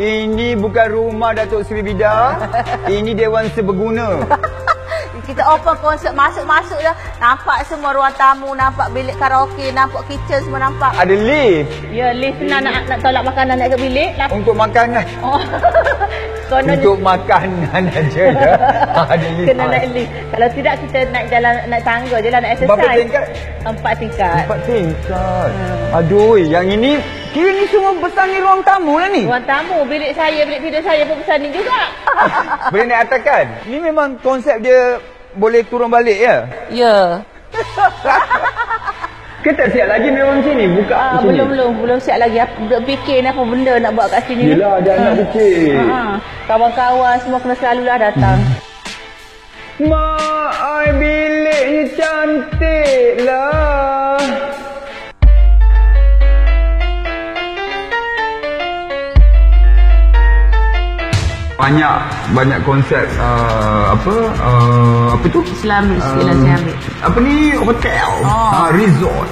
Ini bukan rumah Datuk Seri Bida. Ini Dewan Seberguna. Kita open konsert masuk-masuk dah. Nampak semua ruang tamu, nampak bilik karaoke, nampak kitchen semua nampak. Ada lift Ya, lift senang nak, nak tolak makanan naik ke bilik. Lap- untuk makanan. Oh. Konon Untuk makanan aja ya. Ada lift. kena naik lift. Kalau tidak kita naik jalan naik tangga je lah nak exercise. Berapa tingkat? Empat tingkat. Empat tingkat. Aduh, yang ini kira ni semua besar ni ruang tamu lah ni. Ruang tamu, bilik saya, bilik tidur saya pun besar ni juga. Boleh naik atas kan? Ni memang konsep dia boleh turun balik ya? ya. Ke tak siap lagi memang macam ni? Buka Ah, macam belum ni? belum belum siap lagi duk fikir ni apa benda nak buat kat sini. Yelah, ada anak kecil. Ha. Kawan-kawan semua kena selalu lah datang. Mak, ai bilik ni cantik lah. Banyak banyak konsep uh, apa uh, apa tu? Islamic Um, Islamic Islamic. apa ni hotel Oh. ah, resort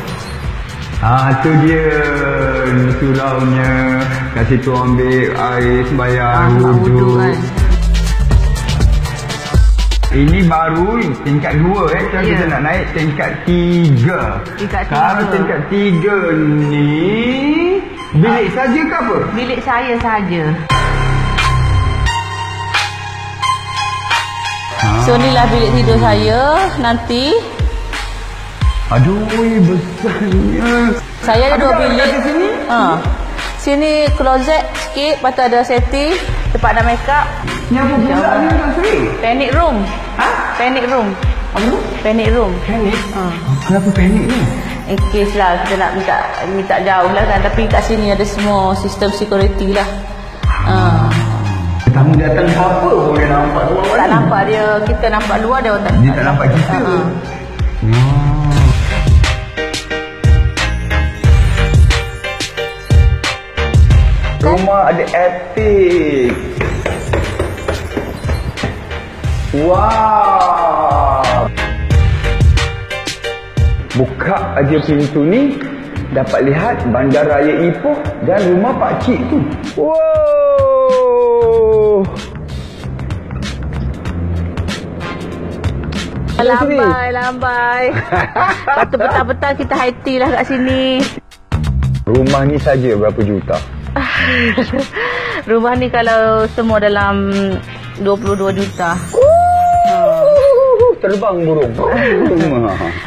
Ah, tu dia suraunya kat situ ambil air sembayang Ah, wudu kan. Ini baru tingkat dua eh. Sekarang Ya. kita nak naik tingkat tiga. Tingkat Kalau tiga. tingkat tiga ni bilik saja ke apa? Bilik saya saja. So inilah bilik tidur saya nanti. Aduh, besarnya. Saya ada dua bilik. sini? Ha. Sini closet sikit, lepas tu ada setting, tempat nak make up. Ni apa pula ni Tuan Sri? Panic room. Ha? Panic room. Apa tu? Panic room. Panik? Ha. Kenapa panik ni? In case lah kita nak minta minta jauh lah kan tapi kat sini ada semua sistem security lah. Ha. Tamu datang apa boleh nampak luar Tak ni? nampak dia kita nampak luar dia orang tak. Dia tak nampak kita. Ha. Hmm. Rumah ada epic. Wow. Buka aja pintu ni dapat lihat bandar raya Ipoh dan rumah pak cik tu. Wow. Lambai, lambai. Lepas tu petang-petang kita high tea lah kat sini. Rumah ni saja berapa juta? Rumah ni kalau semua dalam 22 juta. Terbang burung.